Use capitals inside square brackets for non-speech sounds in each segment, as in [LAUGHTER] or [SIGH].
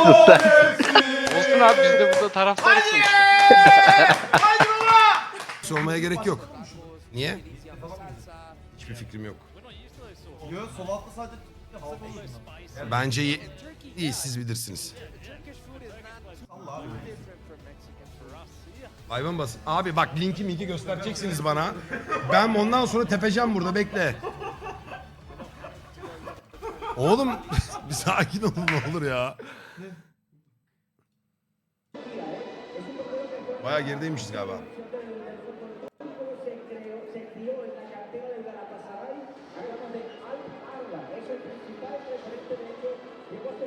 Olsun abi biz de burada taraftarız sonuçta. Sormaya gerek yok. Niye? Hiçbir fikrim yok. Yo sol altta sadece. Bence iyi, iyi siz bilirsiniz. Hayvan bas. Abi bak linki minki göstereceksiniz bana. Ben ondan sonra tepeceğim burada bekle. Oğlum [LAUGHS] bir sakin olun ne olur ya. Baya gerideymişiz galiba.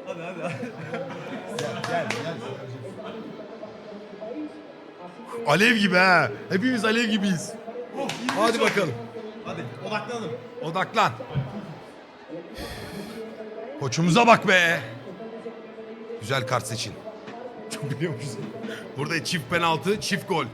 Hadi hadi. Alev gibi ha. Hepimiz alev gibiyiz. Hadi bakalım. Hadi odaklanalım. Odaklan. Koçumuza bak be. Güzel kart seçin. Çok biliyormuşuz. Burada çift penaltı, çift gol.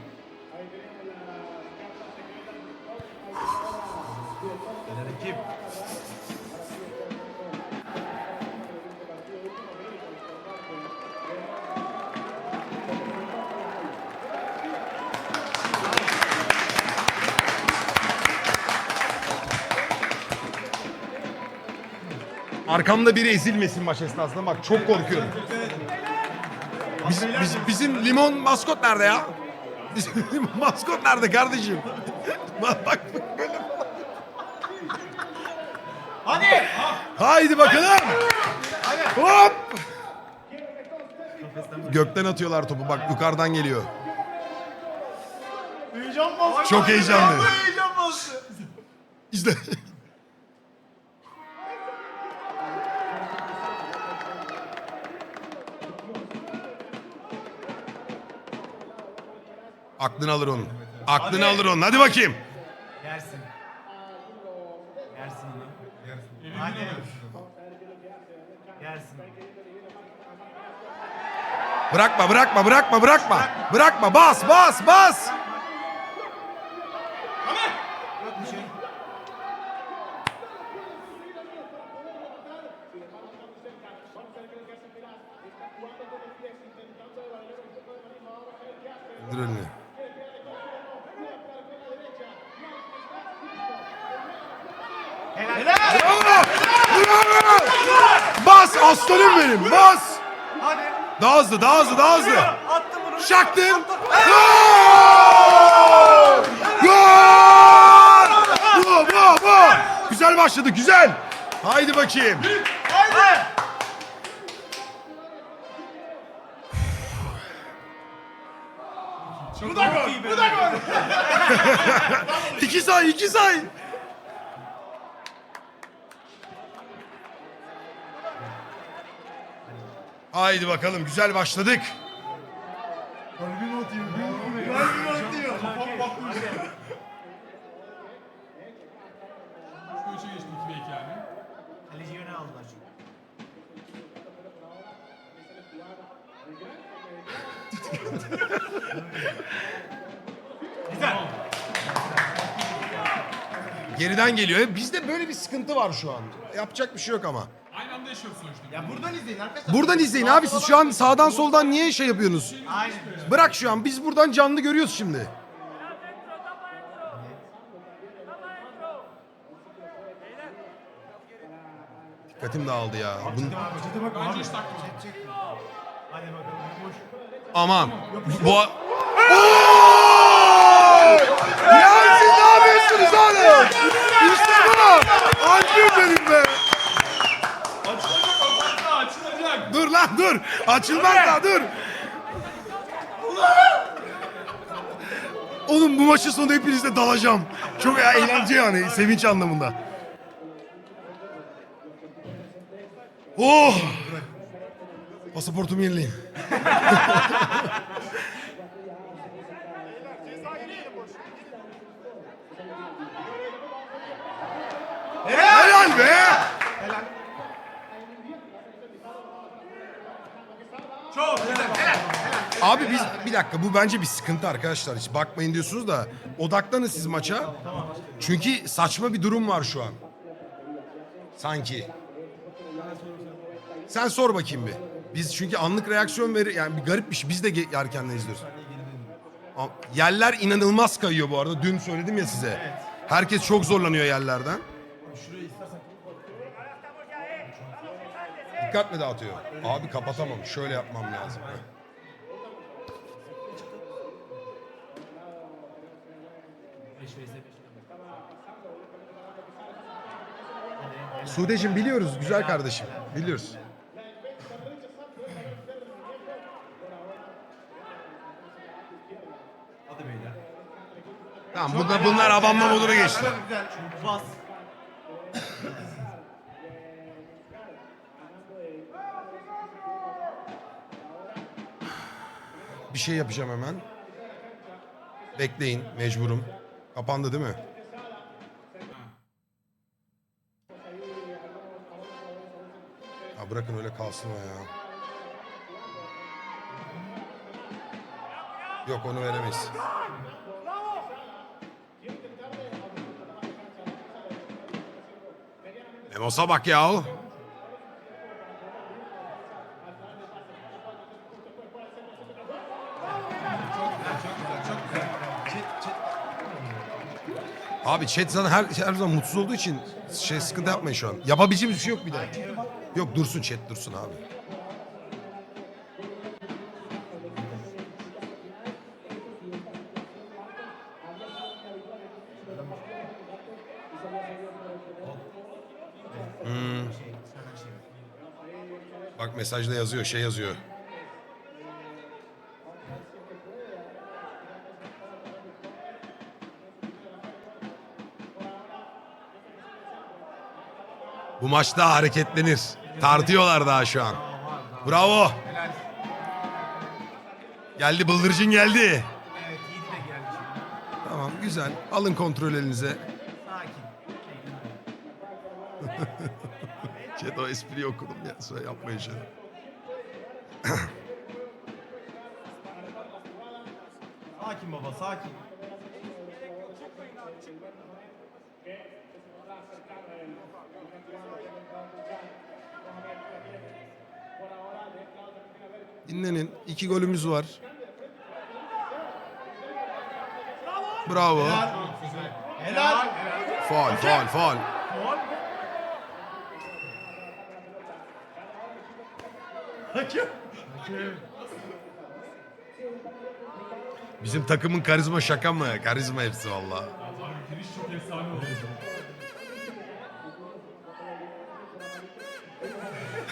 Arkamda biri ezilmesin maç esnasında bak çok korkuyorum. Biz, biz- bizim limon maskot nerede ya? Bizim [LAUGHS] limon maskot nerede kardeşim? [LAUGHS] bak bak böyle. Hadi. Haydi bakalım. Hop. Gökten atıyorlar topu bak yukarıdan geliyor. Heyecan bastı. Çok heyecanlı. Heyecan bastı. İşte. [LAUGHS] Aklını alır onun. Aklını Hadi. alır onun. Hadi bakayım. Yersin. Yersin. Yersin. Hadi. Yersin. Bırakma, bırakma, bırakma, bırakma. Bırakma. Bas, bas, bas. Yok bir şey. Dur önüne. Helal. Bravo! Bravo! Bas aslanım benim. Bas. Hadi. Daha hızlı, daha hızlı, daha hızlı. Şaktın. Gol! Gol! Bu, bu, bu. Güzel başladı, güzel. Haydi bakayım. Haydi. Bu da gol. Bu da gol. [LAUGHS] İki say, iki say. Haydi bakalım, güzel başladık. Kalbim atıyor. Kalbim atıyor. Kafam bakmış. Köşe geçti 2 ve 2 yani. Kaleci yöne aldılar [LAUGHS] çünkü. Güzel. Geriden geliyor. Bizde böyle bir sıkıntı var şu an. Yapacak bir şey yok ama. Aynı anda yaşıyoruz sonuçta. Ya buradan izleyin arkadaşlar. Buradan izleyin abi siz şu an sağdan soldan niye şey yapıyorsunuz? Aynen. Bırak şu an biz buradan canlı görüyoruz şimdi. Dikkatim dağıldı ya. Bun- Bence hiç takma. Hadi bakalım. Boş. Aman. Bu... Ya siz ne yapıyorsunuz oğlum? İşte bu. Benim be. Lan dur. Açılmaz daha dur. Oğlum bu maçın sonunda hepinizle dalacağım. Çok eğlence yani sevinç anlamında. Oh! Pasaportumu yenileyim. [LAUGHS] Helal be! Çok güzel. Helal. Abi biz bir dakika bu bence bir sıkıntı arkadaşlar. Hiç bakmayın diyorsunuz da odaklanın siz maça. Çünkü saçma bir durum var şu an. Sanki. Sen sor bakayım bir. Biz çünkü anlık reaksiyon verir yani bir garip bir şey. Biz de ge- izliyoruz. Yerler inanılmaz kayıyor bu arada. Dün söyledim ya size. Herkes çok zorlanıyor yerlerden. Dikkat mi dağıtıyor? Abi kapatamam. Şöyle yapmam lazım. Sudeciğim biliyoruz güzel kardeşim. Biliyoruz. Hadi beyler. Tamam bunlar, bunlar abanma moduna geçti. Bas. Bir şey yapacağım hemen. Bekleyin mecburum. Kapandı değil mi? Ya bırakın öyle kalsın o ya. Yok onu veremeyiz. Memos'a bak ya. Abi chat zaten her, her zaman mutsuz olduğu için şey sıkıntı yapmayın şu an. Yapabileceğimiz bir şey yok bir de. Yok dursun chat dursun abi. Hmm. Bak mesajda yazıyor şey yazıyor. Bu maç daha hareketlenir. Tartıyorlar daha şu an. Bravo. Geldi bıldırcın geldi. Tamam güzel. Alın kontrol elinize. [LAUGHS] Sakin. Chat o espriyi okudum ya. Sonra yapmayın şunu. Sakin baba sakin. Dinlenin. İki golümüz var. Bravo. Helal. Faal, faal. Hakem. Bizim takımın karizma şaka mı? Karizma hepsi valla. Giriş çok efsane oldu.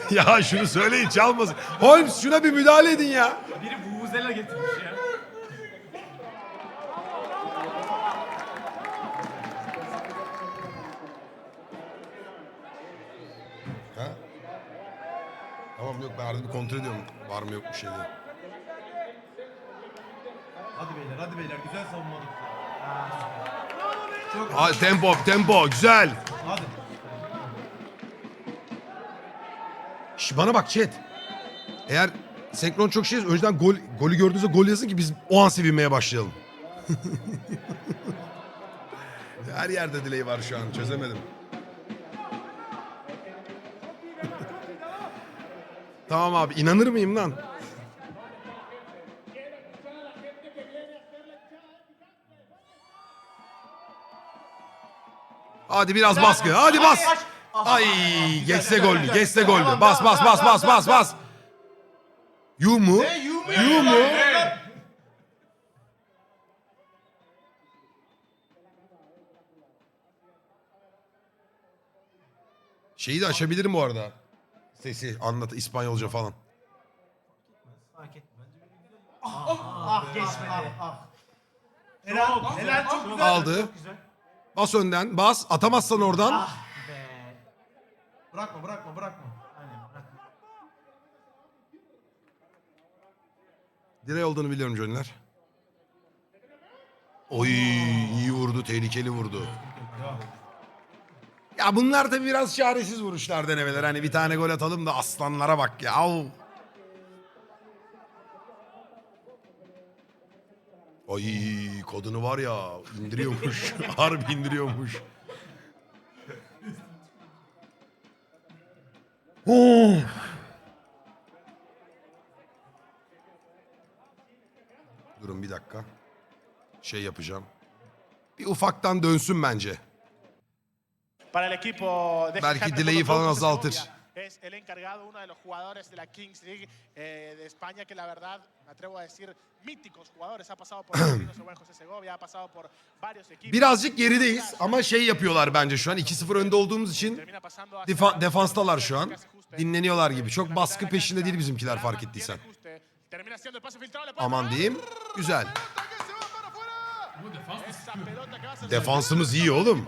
[LAUGHS] ya şunu söyleyin çalmasın. Holmes şuna bir müdahale edin ya. Biri vuvuzela getirmiş ya. Ha? Tamam yok ben arada bir kontrol ediyorum. Var mı yok bir şey diye. Hadi beyler hadi beyler güzel savunmadık. Ha, tempo tempo güzel. Hadi. Şş, bana bak chat. Eğer senkron çok şeyiz önceden gol, golü gördüğünüzde gol yazın ki biz o an sevinmeye başlayalım. [LAUGHS] Her yerde delay var şu an çözemedim. tamam abi inanır mıyım lan? Hadi biraz baskı. Hadi bas. Ay geçse goldü. Geçse goldü. Bas bas bas bas bas bas. Yu mu? Yu mu? Şeyi de açabilirim bu arada. Sesi anlat İspanyolca falan. Fark etme. Bence böyle güzel. Ah, ah, geçmedi. Ah, Helal, helal çok güzel. Aldı. Çok güzel. Bas önden bas. Atamazsan oradan. Ah. Bırakma, bırakma, bırakma. Aynen, bırakma. Direği olduğunu biliyorum Johnny'ler. Oy iyi vurdu. Tehlikeli vurdu. Ya bunlar da biraz çaresiz vuruşlar denemeler. Hani bir tane gol atalım da aslanlara bak ya. Au. Ay kodunu var ya indiriyormuş. [LAUGHS] Harbi indiriyormuş. Durun bir dakika. Şey yapacağım. Bir ufaktan dönsün bence. Belki delay'i falan azaltır. Es el encargado, uno de los jugadores de la Kings League eh, de España que la verdad, me atrevo a decir, míticos jugadores. Ha pasado por [CLEARS THROAT] José Segovia, ha pasado por varios equipos. Birazcık gerideyiz ama şey yapıyorlar bence şu an 2-0 önde olduğumuz için defa- la- defanstalar şu an. Dinleniyorlar gibi. Çok baskı peşinde değil bizimkiler fark ettiysen. Puede Aman diyeyim. Güzel. Defansımız iyi oğlum.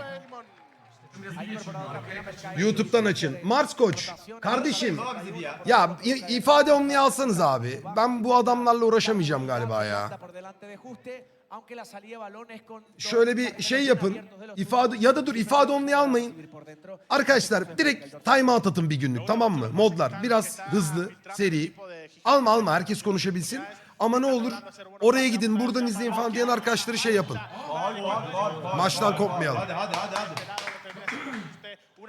YouTube'dan açın. Mars Koç. Kardeşim. Ya ifade onluyu alsanız abi. Ben bu adamlarla uğraşamayacağım galiba ya. Şöyle bir şey yapın. İfade ya da dur ifade onluyu almayın. Arkadaşlar direkt timeout atın bir günlük tamam mı? Modlar biraz hızlı, seri. Alma alma herkes konuşabilsin. Ama ne olur oraya gidin buradan izleyin falan diyen arkadaşları şey yapın. Maçtan kopmayalım. Hadi hadi hadi hadi.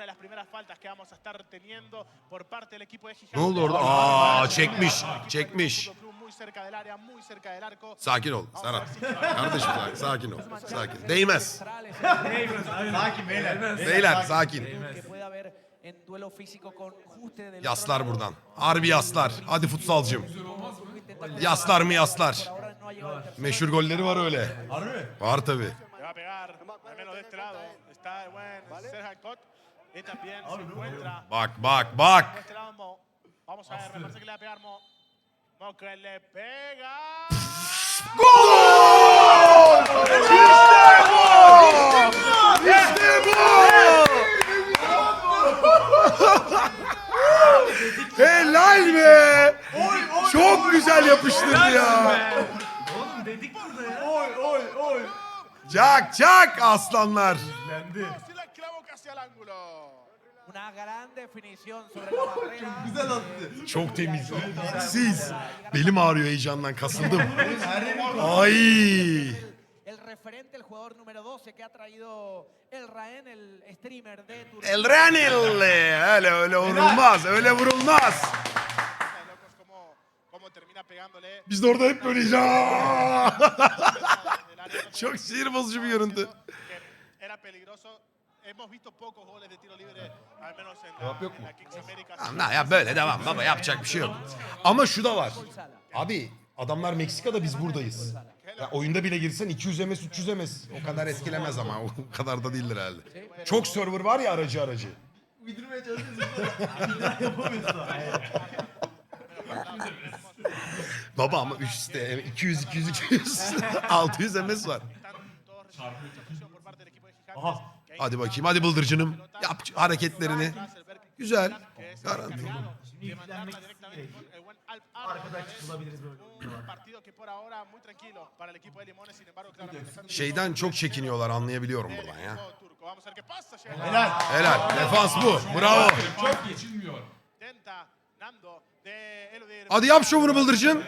Una de las primeras faltas que vamos a estar teniendo por parte del equipo de Gigantes. Ne oldu orada? Aa çekmiş, çekmiş. Muy cerca del área, muy cerca del arco. Sakin ol Serhat. Kardeşim sakin, sakin ol. Sakin. Değmez. Sakin beyler. Beyler sakin. que pueda haber en duelo físico con Juste del Yaslar buradan. Harbi yaslar. Hadi futsalcım. Yaslar mı yaslar? Meşhur golleri var öyle. Var tabi. Le va a pegar, al menos de este lado. Está el buen Serhan Kot. Y también se encuentra Bak bak bak. de este lado Mo. Vamos a ver, me parece que le va a pegar Mo. Mo que le pega. İşte bu! Helal be! Çok güzel yapıştırdı ya. Oğlum dedik burada ya. Oy oy oy. Çak çak aslanlar. Lendi. Casi al ángulo. Una gran definición sobre [LAUGHS] la barrera. Güzel attı. Çok temiz. Siz. Belim ağrıyor heyecandan kasıldım. Ay. El referente, el jugador número 12 que ha traído el Raen, el streamer de Turquía. El Renil. Öyle öyle vurulmaz. Öyle vurulmaz. Locos cómo, cómo termina pegándole. Biz de orada hep! Desde el área. Çok sinir bozucu bir görüntü. Era peligroso. Hemos visto pocos goles de tiro libre, al menos en la, en la Kings América. Tamam, ya böyle devam baba yapacak bir şey yok. Ama şu da var. Abi adamlar Meksika'da biz buradayız. Ya oyunda bile girsen 200 MS 300 MS. O kadar etkilemez ama o kadar da değildir herhalde. Çok server var ya aracı aracı. uydurmaya çalışıyorsun. Yapamıyorsun. Baba ama üstte 200 200 200 600 MS var. Aha. Hadi bakayım hadi bıldırcınım. Yap hareketlerini. Güzel. Garanti. Şeyden çok çekiniyorlar anlayabiliyorum buradan ya. Helal. Helal. Defans bu. Bravo. Çok geçilmiyor. Hadi yap şovunu bıldırcın.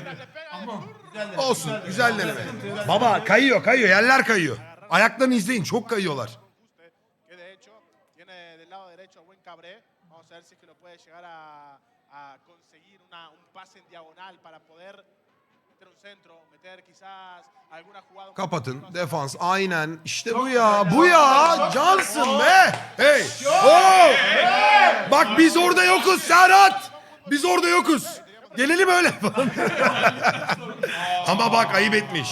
Olsun. Güzel deneme. Baba kayıyor kayıyor. Yerler kayıyor. Ayaklarını izleyin. Çok kayıyorlar. Juste, que de hecho tiene del lado derecho a buen Cabré. Vamos a ver si es que lo puede llegar a, a conseguir una, un pase en diagonal para poder meter un centro, meter quizás alguna jugada. Kapatın. Defans. Aynen. İşte bu ya. Bu ya. Cansın be. Hey. Oo. Bak biz orada yokuz Serhat. Biz orada yokuz. Gelelim öyle falan. [LAUGHS] Ama bak ayıp etmiş.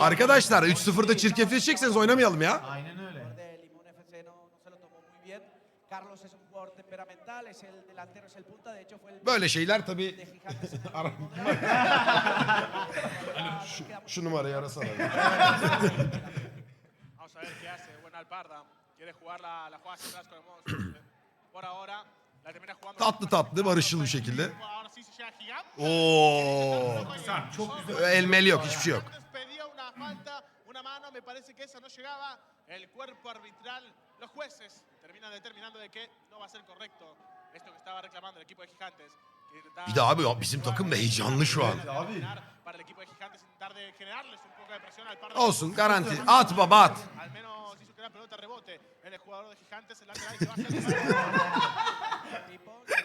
Arkadaşlar 3-0'da çirkefleşecekseniz oynamayalım ya. Aynen öyle. de Limón FC no, no se lo tomó muy bien. Carlos es un jugador temperamental, es el delantero, es el punta. De hecho, fue el Böyle şeyler tabii. [LAUGHS] Ara- şu, şu numarayı arasana. [LAUGHS] Vamos a ver qué hace buen Alparda. Quiere jugar la, la jugada hacia atrás con el modo. [COUGHS] Por ahora la termina jugando. Tatlı tatlı barışçıl bir şekilde. Ahora sí se llega gigante. Oo. Çok güzel. Elmel yok hiçbir şey yok. Pedía una falta, una mano, me parece que esa no llegaba. El cuerpo arbitral, los jueces terminan determinando de que no va a ser correcto esto que estaba reclamando el equipo de Gigantes. Bir de abi ya bizim takım da heyecanlı şu an. Abi. Olsun garanti. At baba at. Al menos hizo que la pelota rebote en el jugador de Gigantes, el lateral que va a ser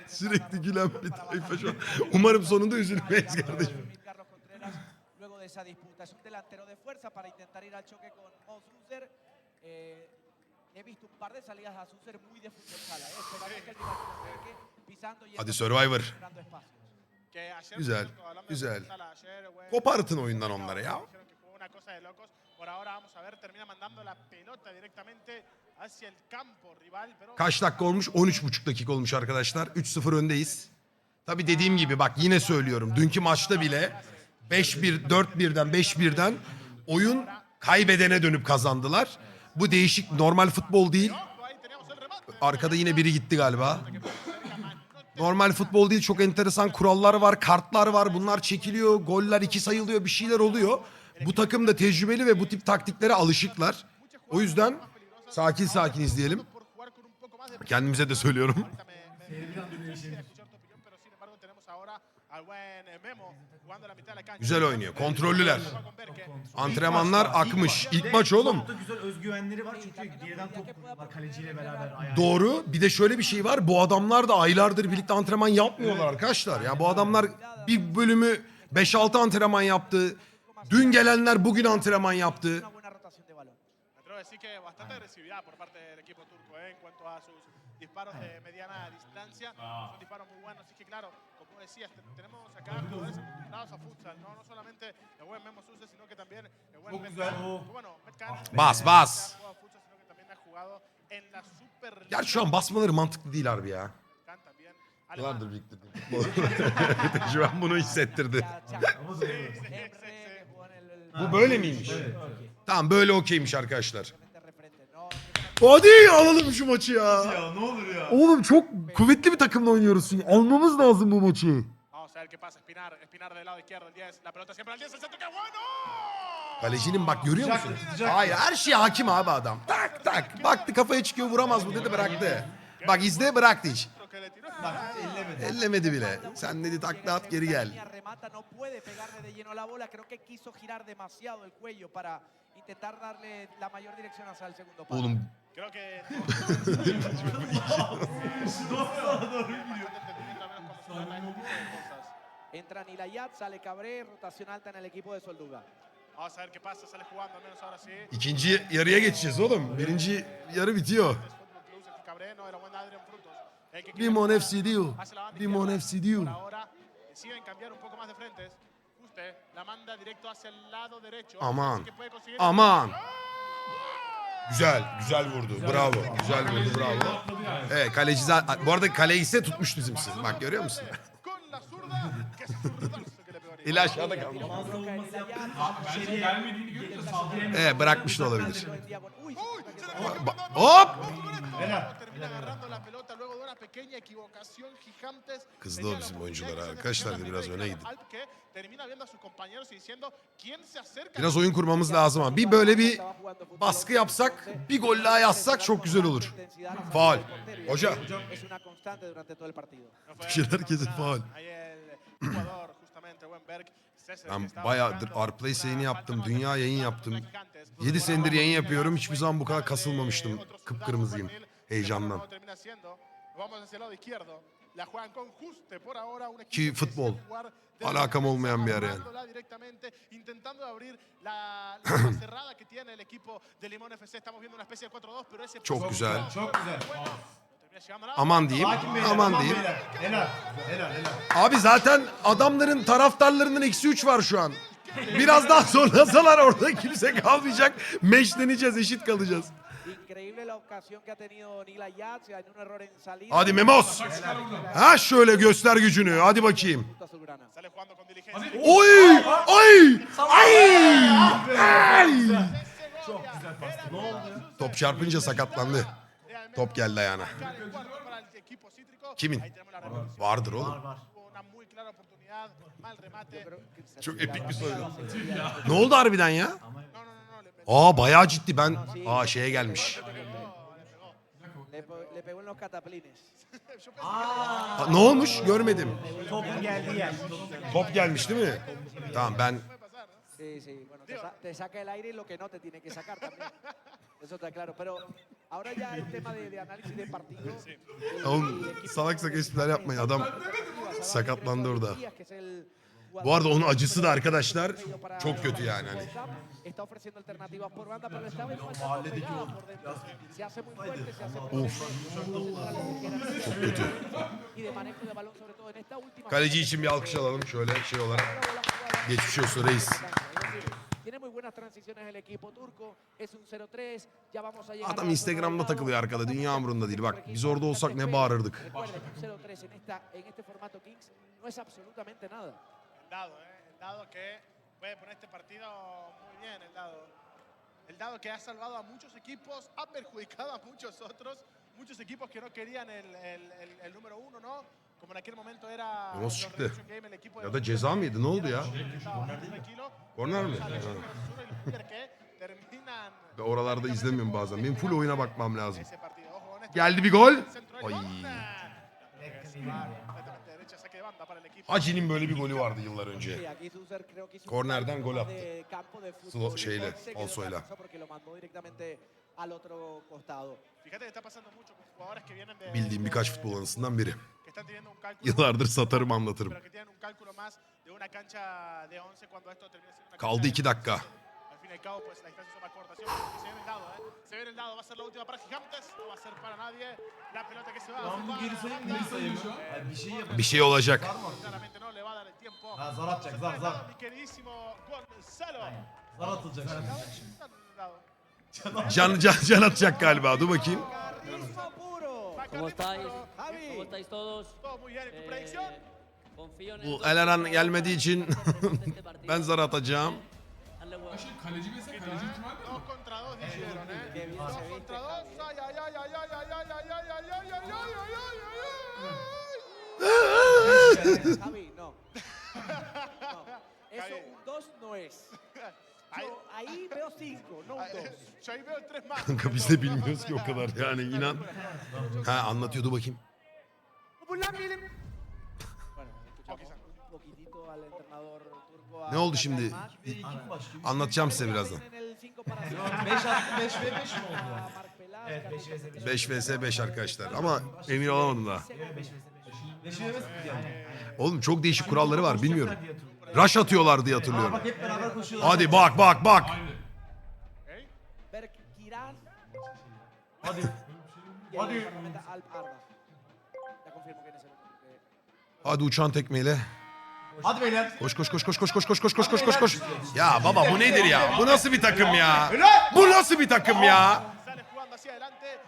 Sürekli gülen bir tayfa şu an. Umarım sonunda üzülmeyiz kardeşim. Luego de esa disputa. Es un delantero de fuerza para intentar ir al choque con Mo Zuser. Eh, he visto un par de salidas a Zuser muy de fútbol sala. ¿eh? Esperando que el rival se acerque, pisando y Hadi Survivor. generando espacios. Que ayer, Güzel, por cierto, hablando de güzel. fútbol sala, ayer, Kopartın oyundan onları ya. Dijeron que jugó una cosa de locos. Por ahora vamos a ver, termina mandando la pelota directamente hacia el campo rival. Pero Kaç dakika olmuş? 13,5 dakika olmuş arkadaşlar. 3-0 öndeyiz. Tabii dediğim gibi bak yine söylüyorum. Dünkü maçta bile 5-1, 4-1'den 5-1'den oyun kaybedene dönüp kazandılar. Bu değişik normal futbol değil. Arkada yine biri gitti galiba. Normal futbol değil çok enteresan kurallar var, kartlar var. Bunlar çekiliyor, goller iki sayılıyor, bir şeyler oluyor. Bu takım da tecrübeli ve bu tip taktiklere alışıklar. O yüzden sakin sakin izleyelim. Kendimize de söylüyorum. Güzel oynuyor, kontrollüler. Antrenmanlar akmış. ilk maç oğlum. Çok da güzel özgüvenleri var çünkü geriden top kuruyorlar kaleciyle beraber. ayağa. Doğru. Bir de şöyle bir şey var. Bu adamlar da aylardır birlikte antrenman yapmıyorlar arkadaşlar. Ya bu adamlar bir bölümü 5-6 antrenman yaptı. Dün gelenler bugün antrenman yaptı. Decir que bastante agresividad por parte del equipo turco eh, en cuanto a sus disparos de mediana distancia. Son disparos muy buenos. Así que, claro, como decías, te- tenemos acá jugadores acostumbrados a futsal. No, no solamente el buen Memo Sousa, sino que también el buen Metcalf. Bueno, Metcalf Bas, bas. ha jugado futsal, sino que también ha jugado en la Superliga. Gerçi şu an basmaları mantıklı değil harbi ya. Biriktirdim. [LAUGHS] şu an bunu hissettirdi. Bu böyle miymiş? Tamam böyle okeymiş arkadaşlar. Hadi alalım şu maçı ya. Ya ne olur ya. Oğlum çok kuvvetli bir takımla oynuyoruz. şimdi. Almamız lazım bu maçı. Vamos a ver qué pasa. Espinar, Espinar del lado izquierdo, el 10. La pelota siempre al 10, el centro, ¡qué bueno! Kalecinin bak görüyor Tutacak, musun? tutacak. Hayır her şeye hakim abi adam. Tak tak. Baktı kafaya çıkıyor vuramaz bu dedi bıraktı. Bak izle bıraktı hiç. Que le tiró. Bak ellemedi. Ellemedi bile. Sen dedi takla at geri gel. línea remata, no puede pegarle de lleno la bola. Creo que quiso girar demasiado el cuello para intentar darle la mayor dirección hacia el segundo palo. Oğlum Creo que. [LAUGHS] Entra Nilayat, sale Cabré, rotación alta en el equipo de Solduga. Vamos a ver qué pasa. Sale jugando, al menos ahora sí. ikinci yarıya geçeceğiz oğlum. Birinci yarı bitiyor. Cabré no era buen Adrian Frutos. Limon FC banda Limon. FC diyor. Por ahora deciden cambiar un poco más de frentes. Juste la manda directo hacia el lado derecho. Aman. Aman. Güzel, güzel vurdu. Bravo. Güzel vurdu, bravo. Evet, kaleci zaten... Bu arada kaleyi ise tutmuş bizimsin. Bak görüyor musun? [LAUGHS] İli aşağıda. Bence gelmediğini görünce saldırıya Evet, bırakmış da olabilir. Hop! Helal. Kızdı o bizim oportunidad oyuncular quizás de arkadaşlar la biraz öne gidin. Biraz oyun kurmamız lazım ama bir böyle bir baskı yapsak, bir gol daha yazsak çok güzel olur. Faul. Hoca. César, que Ben bayağıdır buscando Arplay una yayını yaptım, dünya yayın yaptım. Gigantes. 7 senedir yayın yapıyorum. Hiçbir zaman bu kadar kasılmamıştım. Kıpkırmızıyım. Heyecandan. Que no termina siendo. Vamos hacia el lado izquierdo. La juegan con Juste por ahora, un equipo Ki futbol. Alakam la olmayan bir yer yani. armándola directamente, intentando abrir la, la [CLEARS THROAT] zona cerrada que tiene el equipo de Limón FC. Estamos viendo una especie de 4-2, pero ese Çok güzel. Çok güzel. Aman diyeyim, aman diyeyim. beyler. Helal. Helal helal. Abi zaten adamların taraftarlarının eksi 3 var şu an. Biraz daha zorlasalar orada kimse kalmayacak. Meşleneceğiz, eşit kalacağız. Increíble la ocasión que ha tenido Nilayat. En un error en salida. Hadi Memos. Ha şöyle göster gücünü. Hadi bakayım. Sale jugando con diligencia. Oy! Ay! Ay! Ay! Çok güzel pastı. Ne oldu ya? Top çarpınca sakatlandı. Top geldi ayağına. Kimin? Vardır Var oğlum. Çok epik bir soydu. Ne oldu harbiden ya? Aa bayağı ciddi ben. Aa şeye gelmiş. Aa, ne olmuş? Görmedim. Topun geldiği yer. Top gelmiş değil mi? Tamam ben Sí, sí. Bueno, te, sa- te saca el aire y lo que no te tiene que sacar también. Eso está claro. Pero ahora ya el tema de, de análisis de partido. Oğlum salak salak espriler yapmayın. Adam sakatlandı orada. Bu arada onun acısı da arkadaşlar çok kötü yani. Hani. Of. Çok kötü. Kaleci için bir alkış alalım şöyle şey olarak. Geçmiş olsun reis. Adam Instagram'da takılıyor arkada. Dünya umurunda değil. Bak biz orada olsak ne bağırırdık. Recuerden, un 0-3 en, esta, en este formato Kings no es absolutamente nada. El dado, ¿eh? El dado que puede poner este partido muy bien, el dado. El dado que ha salvado a muchos equipos, ha perjudicado a muchos otros. Muchos equipos que no querían el, el- el- el número uno, ¿no? Como en aquel momento era... Nasıl los çıktı? Game, el equipo de Ya da ceza mı yedi? Ne oldu ya? Korner mi? Ben Oralarda izlemiyorum bazen. Benim full oyuna bakmam lazım. Geldi bir gol. Ay. Hacı'nin böyle bir golü vardı yıllar önce. Kornerden gol attı. Slo şeyle, Also'yla. Bildiğim birkaç futbol anısından biri. Yıllardır satarım anlatırım. Kaldı iki dakika. NKO, pues la distancia es más corta. Siempre se ve el dado, ¿eh? Se ve el dado. Va a ser la última para Gigantes. No va a ser para nadie. La pelota que se va a Lan bir şey olacak. Var mı? Claramente. Ha, zar atacak zar zar. Zar atılacak. Can, Can, can, atacak galiba. Dur bakayım. ¿Cómo estáis? ¿Cómo estáis todos? Eh, Bu Elaran gelmediği için [LAUGHS] ben zar atacağım. Ha şey kaleci mesela kaleci ihtimali mi? Dos contra dos dijeron, ¿eh? Qué bien Dos viste, contra dos. Javi. Ay, ay, ay, ay, ay, ay, ay, ay, ay, ay, ay, ay, ay, ay, ay, ay, ay. Javi, no. Eso un 2 no es. Ay. Yo ahí veo 5, no un 2. Yo ahí veo tres más. Kanka biz de bilmiyoruz ki o kadar yani inan. Ha anlatıyordu bakayım. Bueno, escuchamos un poquitito al entrenador ne oldu şimdi? Anlatacağım size birazdan. 5 attı 5 ve 5 mi oldu? Evet 5 vs 5. arkadaşlar ama emin olamadım daha. Oğlum çok değişik kuralları var bilmiyorum. Raş atıyorlar diye hatırlıyorum. Bak. Hadi bak bak bak. Hadi. Hadi. Hadi uçan tekmeyle. Hadi beyler. Koş koş koş koş koş koş koş koş koş koş koş koş. Ya baba bu nedir ya? Bu nasıl bir takım ya? Bu nasıl bir takım ya?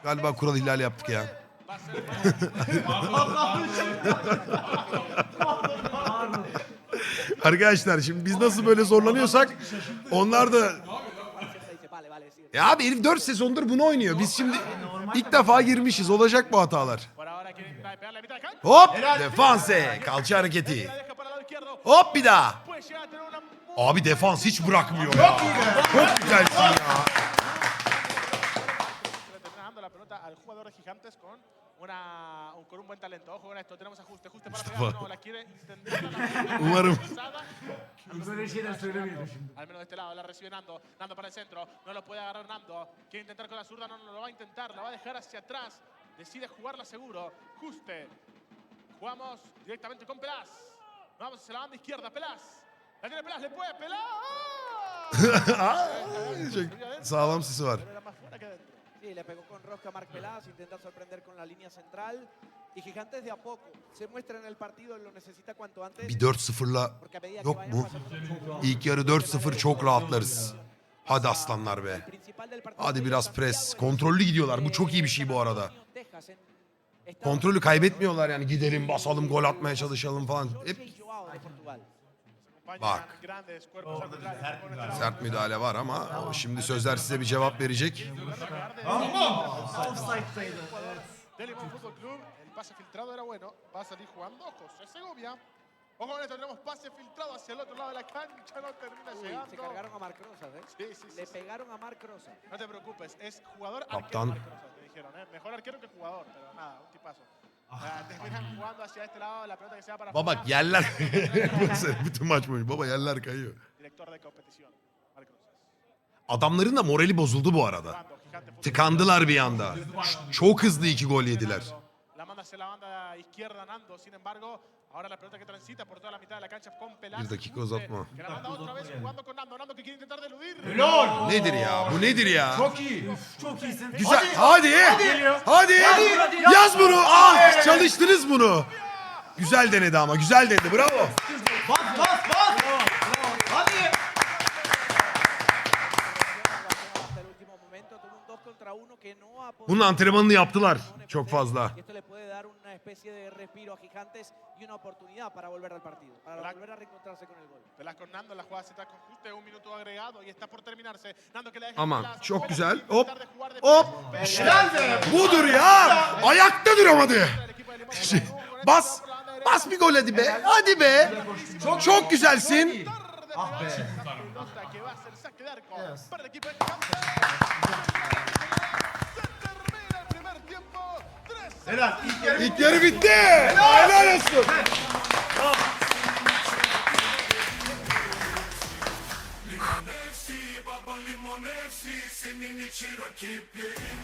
Galiba kural ihlali yaptık ya. [LAUGHS] Arkadaşlar şimdi biz nasıl böyle zorlanıyorsak onlar da ya abi herif 4 sezondur bunu oynuyor. Biz şimdi ilk defa girmişiz. Olacak bu hatalar. Hop defanse kalça hareketi. Hop bir daha. Abi defans hiç bırakmıyor ya. Çok güzelsin ya. Umarım. Al menos de este lado la recibe Nando. Nando para el centro. No lo puede agarrar Nando. Quiere intentar con la zurda. No, no lo va a intentar. La va a dejar hacia atrás. Decide jugarla seguro. Juste. Jugamos directamente con Pelaz. Vamos hacia la banda izquierda. Pelás. La tiene Pelás. Le puede Pelás. [LAUGHS] Sağlam sesi var. Pero era más fuera que adentro. Sí, le pegó con rosca a Marc Pelaz, intenta sorprender con la línea central. Y Gigantes de a poco se muestra en el partido, lo necesita cuanto antes. Bir 4-0'la Porque a medida yok vayan mu? pasando- İlk yarı 4-0 çok rahatlarız. Hadi aslanlar be. El principal del partido Hadi biraz Santiago, pres. Kontrollü gidiyorlar. Bu çok iyi bir şey bu arada. Texas en Estados Kontrolü kaybetmiyorlar yani gidelim basalım gol atmaya çalışalım falan. Hep Bak. sert müdahale var ama o şimdi sözler size bir cevap verecek. Offside'daydı. Evet. Del Limón Fútbol Club, el pase filtrado era bueno. Va a salir jugando José Segovia. Ojo con esto, tenemos pase filtrado hacia el otro lado de la cancha. No termina Uy, se llegando. cargaron a Marc Rosas, ¿eh? Sí, sí, sí, Le sí. pegaron a Marc Rosas. No te preocupes, es jugador Capitán. arquero. Marc Rosas, te dijeron, ¿eh? Mejor arquero que jugador, pero nada, un tipazo. Ah. Baba bak yerler. [LAUGHS] [LAUGHS] Bütün maç boyunca baba yerler kayıyor. Adamların da morali bozuldu bu arada. Tıkandılar bir anda. Çok hızlı iki gol yediler. Ahora la pelota que transita por toda la mitad de la cancha con Peláez. Bir dakika uzatma. Manda otra vez jugando con Nando. Nando que quiere intentar deludir. Helal. Nedir ya? Bu nedir ya? Çok iyi. Çok iyisin. Güzel. Hadi. Hadi. Yaz bunu. Ah çalıştınız bunu. Güzel denedi ama. Güzel denedi. Bravo. Bas bas bas. Hadi. Hasta el último momento tuvo un 2 contra 1 que no ha podido- Bunun antrenmanını yaptılar. Çok fazla. Aman, çok güzel. Hop, hop. İşte budur ya. Ayakta duramadı. Şey, Bas. Bas bir gol hadi be. Hadi be. Çok güzelsin. Ah be. Pelota que va a ser saque de arco para el equipo de Gigantes. Se termina el primer tiempo. 3 Helal. İlk yarı İlk yarı bitti. Helal olsun. Baba limon hepsi senin için rakip yerin